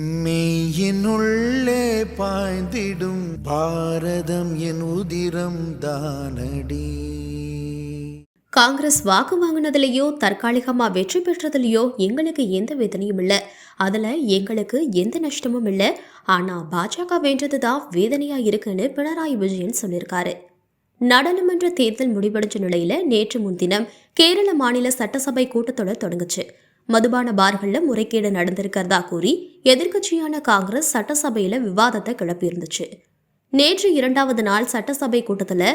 மெய்யினுள்ளே பாய்ந்திடும் பாரதம் என் உதிரம் தானடி. காங்கிரஸ் வாக்கு வாங்கினதுலயோ தற்காலிகமா வெற்றி பெற்றதுலயோ எங்களுக்கு எந்த வேதனையும் இல்லை. அதுல எங்களுக்கு எந்த நஷ்டமும் இல்லை. ஆனா பாஜக வென்றதுதான் வேதனையா இருக்குன்னு பினராயி விஜயன் சொல்லியிருக்காரு நாடாளுமன்ற தேர்தல் முடிவடைஞ்ச நிலையில நேற்று முன்தினம் கேரள மாநில சட்டசபை கூட்டத்தொடர் தொடங்குச்சு. மதுபான பார்களில் முறைகேடு நடந்திருக்கிறதா கூறி எதிர்க்கட்சியான காங்கிரஸ் சட்டசபையில் விவாதத்தை கிளப்பியிருந்துச்சு. நேற்று இரண்டாவது நாள் சட்டசபை கூட்டத்தில்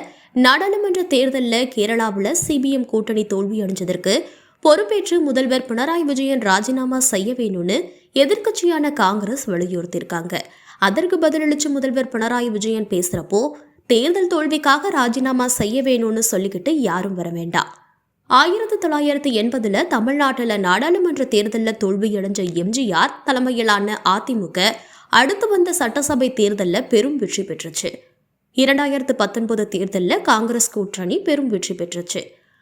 நாடாளுமன்ற தேர்தலில் கேரளாவில் சிபிஎம் கூட்டணி தோல்வி அடைஞ்சதற்கு பொறுப்பேற்று முதல்வர் பினராயி விஜயன் ராஜினாமா செய்ய வேணும்னு எதிர்க்கட்சியான காங்கிரஸ் வலியுறுத்தியிருக்காங்க. அதற்கு பதிலளிச்சு முதல்வர் பினராயி விஜயன் பேசுகிறப்போ தேர்தல் தோல்விக்காக ராஜினாமா செய்ய வேணும்னு சொல்லிக்கிட்டு யாரும் வர வேண்டாம். ஆயிரத்தி தொள்ளாயிரத்தி எண்பதுல தமிழ்நாட்டில் நாடாளுமன்ற தேர்தலில் தோல்வியடைஞ்ச எம்ஜிஆர் தலைமையிலான அதிமுக அடுத்து வந்த சட்டசபை தேர்தலில் பெரும் வெற்றி பெற்றுச்சு. இரண்டாயிரத்து பத்தொன்பது தேர்தலில் காங்கிரஸ் கூட்டணி பெரும் வெற்றி பெற்றுச்சு.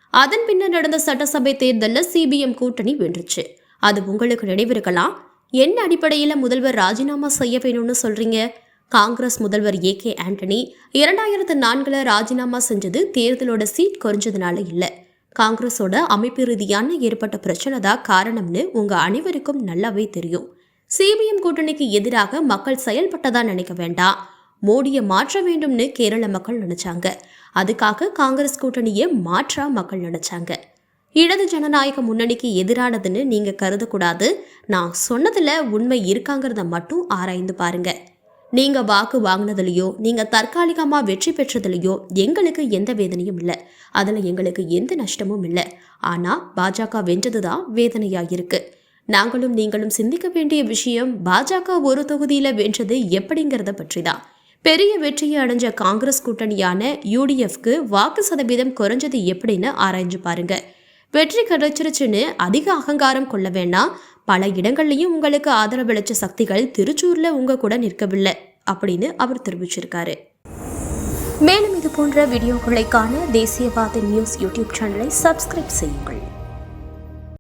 அதன் பின்னர் நடந்த சட்டசபை தேர்தலில் சிபிஎம் கூட்டணி வென்றுச்சு. அது உங்களுக்கு நினைவிருக்கலாம்? என்ன அடிப்படையில் முதல்வர் ராஜினாமா செய்ய வேணும்னு சொல்றீங்க? காங்கிரஸ் முதல்வர் ஏ கே ஆண்டனி இரண்டாயிரத்து நான்கில் ராஜினாமா செஞ்சது தேர்தலோட சீட் குறைஞ்சதுனால இல்லை. காங்கிரஸோட அமைப்பு ரீதியான ஏற்பட்ட பிரச்சனை தான் காரணம்னு உங்க அனைவருக்கும் நல்லாவே தெரியும். சிபிஎம் கூட்டணிக்கு எதிராக மக்கள் செயல்பட்டதா நினைக்க வேண்டாம். மோடியை மாற்ற வேண்டும்னு கேரள மக்கள் நினைச்சாங்க. அதுக்காக காங்கிரஸ் கூட்டணியை மாற்றா மக்கள் நினைச்சாங்க. இடது ஜனநாயக முன்னணிக்கு எதிரானதுன்னு நீங்க கருதக்கூடாது. நான் சொன்னதுல உண்மை இருக்காங்கிறத மட்டும் ஆராய்ந்து பாருங்க. நீங்க வாக்கு வாங்கினதுலையோ நீங்க தற்காலிகமாக வெற்றி பெற்றதுலையோ எங்களுக்கு எந்த வேதனையும் இல்லை. அதில் எங்களுக்கு எந்த நஷ்டமும் இல்லை. ஆனால் பாஜக வென்றது தான் வேதனையாக இருக்கு நாங்களும் நீங்களும் சிந்திக்க வேண்டிய விஷயம் பாஜக ஒரு தொகுதியில் வென்றது எப்படிங்கிறத பற்றி தான் பெரிய வெற்றியை அடைஞ்ச காங்கிரஸ் கூட்டணியான யூடிஎஃப்க்கு வாக்கு சதவீதம் குறைஞ்சது எப்படின்னு ஆராய்ஞ்சு பாருங்க. வெற்றி கிடைச்சிருச்சுன்னு அதிக அகங்காரம் கொள்ள வேண்டாம் பல இடங்கள்லயும் உங்களுக்கு ஆதரவளிச்ச சக்திகள் திருச்சூர்ல உங்க கூட நிற்கவில்லை அப்படின்னு அவர் தெரிவிச்சிருக்காரு. மேலும் இது போன்ற வீடியோக்களை காண தேசியவாத நியூஸ் யூடியூப் சேனலை சப்ஸ்கிரைப் செய்யுங்கள்.